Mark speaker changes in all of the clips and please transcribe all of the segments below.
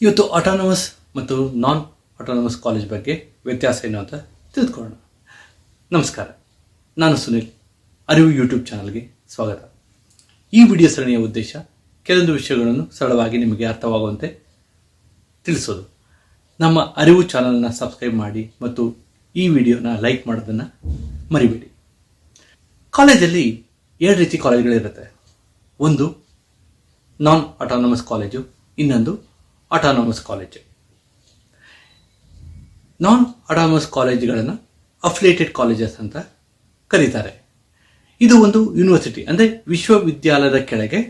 Speaker 1: ಇವತ್ತು ಆಟಾನಮಸ್ ಮತ್ತು ನಾನ್ autonomous college ಬಗ್ಗೆ ವ್ಯತ್ಯಾಸ ಏನು ಅಂತ ತಿಳಿದುಕೊಳ್ಳೋಣ. ನಮಸ್ಕಾರ. ನಾನು ಸುನಿಲ್. ಅರಿವು ಯೂಟ್ಯೂಬ್ ಚಾನಲ್ಗೆ ಸ್ವಾಗತ. ಈ ವಿಡಿಯೋ ಸರಣಿಯ ಉದ್ದೇಶ ಕೆಲವೊಂದು ವಿಷಯಗಳನ್ನು ಸರಳವಾಗಿ ನಿಮಗೆ ಅರ್ಥವಾಗುವಂತೆ ತಿಳಿಸೋದು. ನಮ್ಮ ಅರಿವು ಚಾನಲನ್ನು ಸಬ್ಸ್ಕ್ರೈಬ್ ಮಾಡಿ ಮತ್ತು ಈ ವಿಡಿಯೋನ ಲೈಕ್ ಮಾಡೋದನ್ನು ಮರಿಬೇಡಿ. ಕಾಲೇಜಲ್ಲಿ ಎರಡು ರೀತಿ ಕಾಲೇಜ್ಗಳಿರುತ್ತೆ. ಒಂದು ನಾನ್ ಆಟಾನಮಸ್ ಕಾಲೇಜು ಇನ್ನೊಂದು ಆಟಾನಮಸ್ ಕಾಲೇಜ್ ನಾನ್ ಅಟಾನಮಸ್ ಕಾಲೇಜ್ಗಳನ್ನು ಅಫ್ಲೇಟೆಡ್ ಕಾಲೇಜಸ್ ಅಂತ ಕರೀತಾರೆ. ಇದು ಒಂದು ಯೂನಿವರ್ಸಿಟಿ ಅಂದರೆ ವಿಶ್ವವಿದ್ಯಾಲಯದ ಕೆಳಗೆ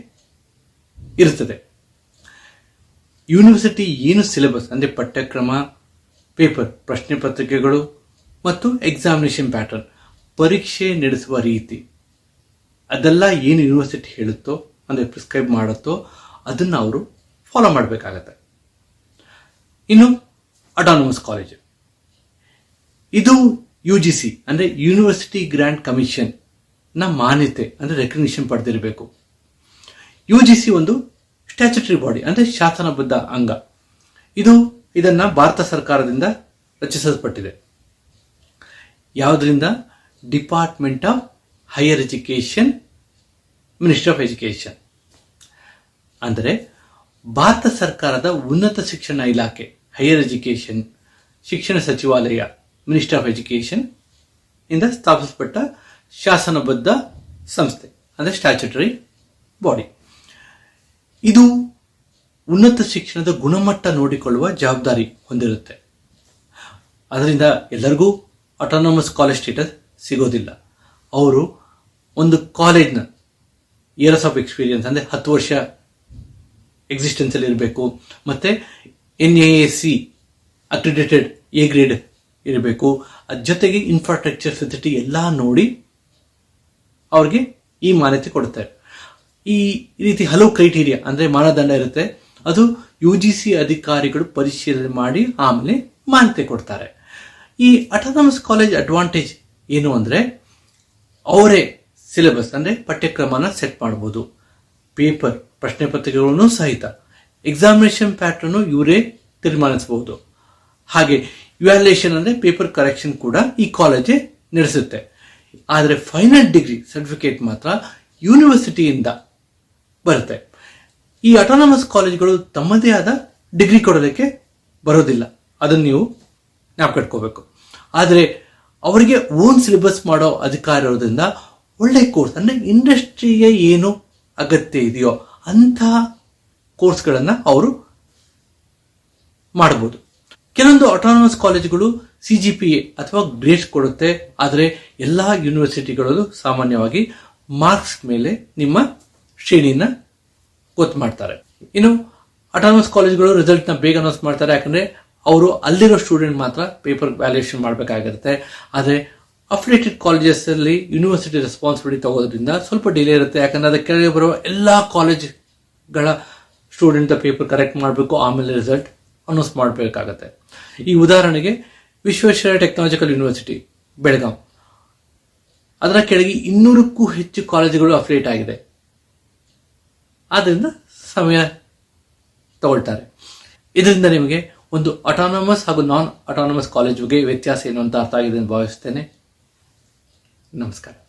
Speaker 1: ಇರುತ್ತದೆ. ಯೂನಿವರ್ಸಿಟಿ ಏನು ಸಿಲೆಬಸ್ ಅಂದರೆ ಪಠ್ಯಕ್ರಮ ಪೇಪರ್ ಪ್ರಶ್ನೆ ಪತ್ರಿಕೆಗಳು ಮತ್ತು ಎಕ್ಸಾಮಿನೇಷನ್ ಪ್ಯಾಟರ್ನ್ ಪರೀಕ್ಷೆ ನಡೆಸುವ ರೀತಿ. ಅದೆಲ್ಲ ಏನು ಯೂನಿವರ್ಸಿಟಿ ಹೇಳುತ್ತೋ, ಅಂದರೆ ಪ್ರಿಸ್ಕ್ರೈಬ್ ಮಾಡುತ್ತೋ, ಅದನ್ನು ಅವರು ಫಾಲೋ ಮಾಡಬೇಕಾಗತ್ತೆ. ಇನ್ನು ಅಟಾನಮಸ್ ಕಾಲೇಜ್ ಇದು ಯು ಜಿ ಸಿ ಅಂದರೆ ಯೂನಿವರ್ಸಿಟಿ ಗ್ರ್ಯಾಂಡ್ ಕಮಿಷನ್ನ ಮಾನ್ಯತೆ, ಅಂದರೆ ರೆಕಗ್ನಿಷನ್ ಪಡೆದಿರಬೇಕು. ಯು ಜಿ ಸಿ ಒಂದು ಸ್ಟ್ಯಾಚುಟರಿ ಬಾಡಿ ಅಂದರೆ ಶಾಸನಬದ್ಧ ಅಂಗ. ಇದು ಇದನ್ನ ಭಾರತ ಸರ್ಕಾರದಿಂದ ರಚಿಸಲ್ಪಟ್ಟಿದೆ. ಯಾವುದರಿಂದ? Department of higher education ministry of education ಅಂದರೆ ಭಾರತ ಸರ್ಕಾರದ ಉನ್ನತ ಶಿಕ್ಷಣ ಇಲಾಖೆ. ಹೈಯರ್ ಎಜುಕೇಷನ್ ಶಿಕ್ಷಣ ಸಚಿವಾಲಯ ಮಿನಿಸ್ಟರ್ ಆಫ್ ಎಜುಕೇಷನ್ ಇಂದ ಸ್ಥಾಪಿಸಲ್ಪಟ್ಟ ಶಾಸನಬದ್ಧ ಸಂಸ್ಥೆ, ಅಂದರೆ ಸ್ಟ್ಯಾಚುಟರಿ ಬಾಡಿ ಇದು ಉನ್ನತ ಶಿಕ್ಷಣದ ಗುಣಮಟ್ಟ ನೋಡಿಕೊಳ್ಳುವ ಜವಾಬ್ದಾರಿ ಹೊಂದಿರುತ್ತೆ. ಅದರಿಂದ ಎಲ್ಲರಿಗೂ ಆಟೋನಮಸ್ ಕಾಲೇಜ್ ಸ್ಟೇಟಸ್ ಸಿಗೋದಿಲ್ಲ. ಅವರು ಒಂದು ಕಾಲೇಜ್ನ ಇಯರ್ಸ್ ಆಫ್ ಎಕ್ಸ್ಪೀರಿಯನ್ಸ್ ಅಂದರೆ ಹತ್ತು ವರ್ಷ ಎಕ್ಸಿಸ್ಟೆನ್ಸಲ್ಲಿ ಇರಬೇಕು, ಮತ್ತೆ N A C accredited A grade ಇರಬೇಕು. ಅದ್ರ ಜೊತೆಗೆ ಇನ್ಫ್ರಾಸ್ಟ್ರಕ್ಚರ್ ಫೆಸಿಲಿಟಿ ಎಲ್ಲ ನೋಡಿ ಅವ್ರಿಗೆ ಈ ಮಾನ್ಯತೆ ಕೊಡ್ತಾರೆ ಈ ರೀತಿ ಹಲವು ಕ್ರೈಟೀರಿಯಾ ಅಂದರೆ ಮಾನದಂಡ ಇರುತ್ತೆ. ಅದು ಯು ಜಿ ಸಿ ಅಧಿಕಾರಿಗಳು ಪರಿಶೀಲನೆ ಮಾಡಿ ಆಮೇಲೆ ಮಾನ್ಯತೆ ಕೊಡ್ತಾರೆ. ಈ ಅಟಾನಮಸ್ ಕಾಲೇಜ್ ಅಡ್ವಾಂಟೇಜ್ ಏನು ಅಂದರೆ ಅವರೇ ಸಿಲೆಬಸ್ ಅಂದರೆ ಪಠ್ಯಕ್ರಮನ ಸೆಟ್ ಮಾಡ್ಬೋದು. ಪೇಪರ್ ಪ್ರಶ್ನೆ ಪತ್ರಿಕೆಗಳನ್ನು ಸಹಿತ. ಎಕ್ಸಾಮಿನೇಷನ್ ಪ್ಯಾಟರ್ನ್ ಇವರೇ ತೀರ್ಮಾನಿಸಬಹುದು. ಹಾಗೆ ಇವ್ಯಾಲ್ಯೂಯೇಷನ್ ಅಂದ್ರೆ ಪೇಪರ್ ಕರೆಕ್ಷನ್ ಕೂಡ ಈ ಕಾಲೇಜೇ ನಡೆಸುತ್ತೆ. ಆದರೆ ಫೈನಲ್ ಡಿಗ್ರಿ ಸರ್ಟಿಫಿಕೇಟ್ ಮಾತ್ರ ಯೂನಿವರ್ಸಿಟಿಯಿಂದ ಬರುತ್ತೆ. ಈ ಅಟಾನಮಸ್ ಕಾಲೇಜ್ಗಳು ತಮ್ಮದೇ ಆದ ಡಿಗ್ರಿ ಕೊಡೋದಕ್ಕೆ ಬರೋದಿಲ್ಲ. ಅದನ್ನು ನೀವು ಜ್ಞಾಪಕಟ್ಕೋಬೇಕು ಆದರೆ ಅವರಿಗೆ ಓನ್ ಸಿಲೆಬಸ್ ಮಾಡೋ ಅಧಿಕಾರ ಇರೋದ್ರಿಂದ ಒಳ್ಳೆ ಕೋರ್ಸ್ ಅಂದರೆ ಇಂಡಸ್ಟ್ರಿಗೆ ಏನು ಅಗತ್ಯ ಇದೆಯೋ ಅಂತಹ ಕೋರ್ಸ್ಗಳನ್ನು ಅವರು ಮಾಡಬಹುದು ಕೆಲವೊಂದು ಆಟೋನಮಸ್ ಕಾಲೇಜುಗಳು ಸಿ ಜಿ ಪಿ ಎ ಅಥವಾ ಗ್ರೇಡ್ಸ್ ಕೊಡುತ್ತೆ. ಆದರೆ ಎಲ್ಲ ಯೂನಿವರ್ಸಿಟಿಗಳು ಸಾಮಾನ್ಯವಾಗಿ ಮಾರ್ಕ್ಸ್ ಮೇಲೆ ನಿಮ್ಮ ಶ್ರೇಣಿಯನ್ನ ಗೊತ್ತು ಮಾಡ್ತಾರೆ. ಇನ್ನು ಅಟಾನಮಸ್ ಕಾಲೇಜ್ಗಳು ರಿಸಲ್ಟ್ನ ಬೇಗ ಅನೌನ್ಸ್ ಮಾಡ್ತಾರೆ. ಯಾಕಂದ್ರೆ ಅವರು ಅಲ್ಲಿರೋ ಸ್ಟೂಡೆಂಟ್ ಮಾತ್ರ ಪೇಪರ್ ವ್ಯಾಲ್ಯೂಯೇಷನ್ ಮಾಡಬೇಕಾಗಿರುತ್ತೆ. ಆದರೆ ಅಫಿಲೇಟೆಡ್ ಕಾಲೇಜಸ್ ಅಲ್ಲಿ ಯೂನಿವರ್ಸಿಟಿ ರೆಸ್ಪಾನ್ಸಿಬಿಲಿಟಿ ತಗೋದ್ರಿಂದ ಸ್ವಲ್ಪ ಡಿಲೇ ಇರುತ್ತೆ. ಯಾಕಂದ್ರೆ ಅದಕ್ಕೆ ಬರುವ ಎಲ್ಲ ಕಾಲೇಜ್ಗಳ ಸ್ಟೂಡೆಂಟ್ ಪೇಪರ್ ಕರೆಕ್ಟ್ ಮಾಡಬೇಕು, ಆಮೇಲೆ ರಿಸಲ್ಟ್ ಅನೌನ್ಸ್ ಮಾಡಬೇಕಾಗತ್ತೆ. ಈ ಉದಾಹರಣೆಗೆ ವಿಶ್ವೇಶ್ವರ ಟೆಕ್ನಾಲಜಿಕಲ್ ಯೂನಿವರ್ಸಿಟಿ ಬೆಳಗಾಂ. ಅದರ ಕೆಳಗೆ ಇನ್ನೂರಕ್ಕೂ ಹೆಚ್ಚು ಕಾಲೇಜುಗಳು ಅಫಿಲೇಟ್ ಆಗಿದೆ. ಆದ್ದರಿಂದ ಸಮಯ ತಗೊಳ್ತಾರೆ. ಇದರಿಂದ ನಿಮಗೆ ಒಂದು ಅಟಾನಮಸ್ ಹಾಗೂ ನಾನ್ ಅಟಾನಮಸ್ ಕಾಲೇಜ್ ಬಗ್ಗೆ ವ್ಯತ್ಯಾಸ ಏನು ಅಂತ ಅರ್ಥ ಆಗಿದೆ ಎಂದು ಭಾವಿಸ್ತೇನೆ. ನಮಸ್ಕಾರ.